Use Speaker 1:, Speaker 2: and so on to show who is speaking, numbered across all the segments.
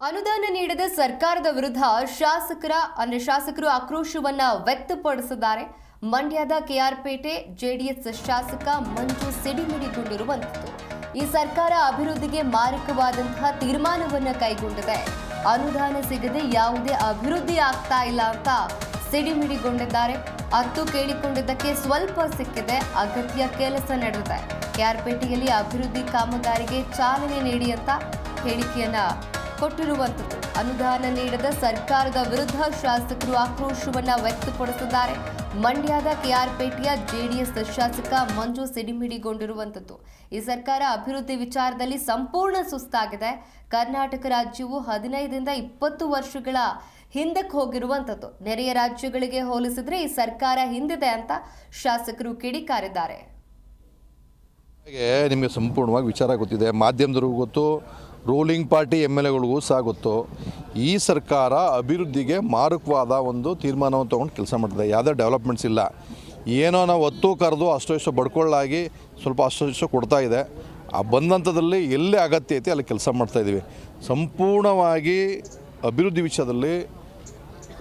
Speaker 1: ಅನುದಾನ ನೀಡದ ಸರ್ಕಾರದ ವಿರುದ್ಧ ಶಾಸಕರ, ಅಂದ್ರೆ ಶಾಸಕರು ಆಕ್ರೋಶವನ್ನ ವ್ಯಕ್ತಪಡಿಸಿದ್ದಾರೆ. ಮಂಡ್ಯದ ಕೆಆರ್ಪೇಟೆ ಜೆಡಿಎಸ್ ಶಾಸಕ ಮಂಜು ಸಿಡಿಮಿಡಿಗೊಂಡಿರುವಂಥದ್ದು ಈ ಸರ್ಕಾರ ಅಭಿವೃದ್ಧಿಗೆ ಮಾರಕವಾದಂತಹ ತೀರ್ಮಾನವನ್ನ ಕೈಗೊಂಡಿದೆ. ಅನುದಾನ ಸಿಗದೆ ಯಾವುದೇ ಅಭಿವೃದ್ಧಿ ಆಗ್ತಾ ಇಲ್ಲ ಅಂತ ಸಿಡಿಮಿಡಿಗೊಂಡಿದ್ದಾರೆ. ಅತ್ತು ಕೇಳಿಕೊಂಡಿದ್ದಕ್ಕೆ ಸ್ವಲ್ಪ ಸಿಕ್ಕಿದೆ, ಅಗತ್ಯ ಕೆಲಸ ನಡೆದಿದೆ. ಕೆಆರ್ಪೇಟೆಯಲ್ಲಿ ಅಭಿವೃದ್ಧಿ ಕಾಮಗಾರಿಗೆ ಚಾಲನೆ ನೀಡಿ ಅಂತ ಹೇಳಿಕೆಯನ್ನ ಕೊಟ್ಟಿರುವಂಥದ್ದು. ಅನುದಾನ ನೀಡದ ಸರ್ಕಾರದ ವಿರುದ್ಧ ಶಾಸಕರು ಆಕ್ರೋಶವನ್ನು ವ್ಯಕ್ತಪಡಿಸಿದ್ದಾರೆ. ಮಂಡ್ಯದ ಕೆಆರ್ಪೇಟೆಯ ಜೆಡಿಎಸ್ ಶಾಸಕ ಮಂಜು ಸಿಡಿಮಿಡಿಗೊಂಡಿರುವಂಥದ್ದು. ಈ ಸರ್ಕಾರ ಅಭಿವೃದ್ಧಿ ವಿಚಾರದಲ್ಲಿ ಸಂಪೂರ್ಣ ಸುಸ್ತಾಗಿದೆ. ಕರ್ನಾಟಕ ರಾಜ್ಯವು ಹದಿನೈದರಿಂದ ಇಪ್ಪತ್ತು ವರ್ಷಗಳ ಹಿಂದಕ್ಕೆ ಹೋಗಿರುವಂಥದ್ದು. ನೆರೆಯ ರಾಜ್ಯಗಳಿಗೆ ಹೋಲಿಸಿದ್ರೆ ಈ ಸರ್ಕಾರ ಹಿಂದಿದೆ ಅಂತ ಶಾಸಕರು ಕಿಡಿಕಾರಿದ್ದಾರೆ.
Speaker 2: ನಿಮಗೆ ಸಂಪೂರ್ಣವಾಗಿ ವಿಚಾರ ಗೊತ್ತಿದೆ. ಮಾಧ್ಯಮದವ್ರಿಗೂ ಗೊತ್ತು. ರೂಲಿಂಗ್ ಪಾರ್ಟಿ ಎಂ ಎಲ್ ಎಗಳಿಗೂ ಸಾಗುತ್ತೋ. ಈ ಸರ್ಕಾರ ಅಭಿವೃದ್ಧಿಗೆ ಮಾರಕವಾದ ಒಂದು ತೀರ್ಮಾನವನ್ನು ತೊಗೊಂಡು ಕೆಲಸ ಮಾಡ್ತಿದೆ. ಯಾವುದೇ ಡೆವಲಪ್ಮೆಂಟ್ಸ್ ಇಲ್ಲ. ಏನೋ ನಾವು ಹೊತ್ತು ಕರೆದು ಅಷ್ಟು ಇಷ್ಟು ಬಡ್ಕೊಳ್ಳಾಗಿ ಸ್ವಲ್ಪ ಅಷ್ಟು ಇಷ್ಟು ಕೊಡ್ತಾ ಇದೆ. ಆ ಬಂದಂಥದ್ರಲ್ಲಿ ಎಲ್ಲಿ ಅಗತ್ಯ ಐತಿ ಅಲ್ಲಿ ಕೆಲಸ ಮಾಡ್ತಾಯಿದ್ದೀವಿ ಸಂಪೂರ್ಣವಾಗಿ ಅಭಿವೃದ್ಧಿ ವಿಷಯದಲ್ಲಿ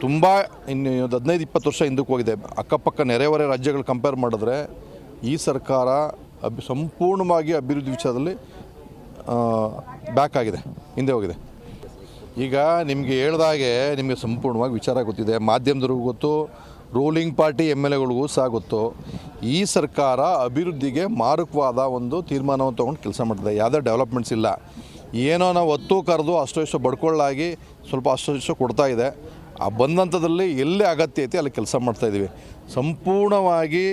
Speaker 2: ತುಂಬ ಇನ್ನು ಹದಿನೈದು, ಇಪ್ಪತ್ತು ವರ್ಷ ಹಿಂದಕ್ಕೆ ಹೋಗಿದೆ. ಅಕ್ಕಪಕ್ಕ ನೆರೆಹೊರೆ ರಾಜ್ಯಗಳು ಕಂಪೇರ್ ಮಾಡಿದ್ರೆ ಈ ಸರ್ಕಾರ ಅಭಿ ಸಂಪೂರ್ಣವಾಗಿ ಅಭಿವೃದ್ಧಿ ವಿಷಯದಲ್ಲಿ ಬ್ಯಾಕ್ ಆಗಿದೆ, ಹಿಂದೆ ಹೋಗಿದೆ. ಈಗ ನಿಮಗೆ ಹೇಳ್ದಾಗೆ ನಿಮಗೆ ಸಂಪೂರ್ಣವಾಗಿ ವಿಚಾರ ಗೊತ್ತಿದೆ. ಮಾಧ್ಯಮದವ್ರಿಗೂ ಗೊತ್ತು ರೂಲಿಂಗ್ ಪಾರ್ಟಿ ಎಂ ಎಲ್ ಎಗಳಿಗೂ ಸಹ ಗೊತ್ತು. ಈ ಸರ್ಕಾರ ಅಭಿವೃದ್ಧಿಗೆ ಮಾರಕವಾದ ಒಂದು ತೀರ್ಮಾನವನ್ನು ತೊಗೊಂಡು ಕೆಲಸ ಮಾಡ್ತಿದೆ. ಯಾವುದೇ ಡೆವಲಪ್ಮೆಂಟ್ಸ್ ಇಲ್ಲ. ಏನೋ ನಾವು ಒತ್ತು ಕರೆದು ಅಷ್ಟು ಇಷ್ಟು ಬಡ್ಕೊಳ್ಳಾಗಿ ಸ್ವಲ್ಪ ಅಷ್ಟು ಇಷ್ಟು ಕೊಡ್ತಾ ಇದೆ. ಆ ಬಂದಂಥದ್ರಲ್ಲಿ ಎಲ್ಲಿ ಅಗತ್ಯ ಐತಿ ಅಲ್ಲಿ ಕೆಲಸ ಮಾಡ್ತಾಯಿದ್ದೀವಿ ಸಂಪೂರ್ಣವಾಗಿ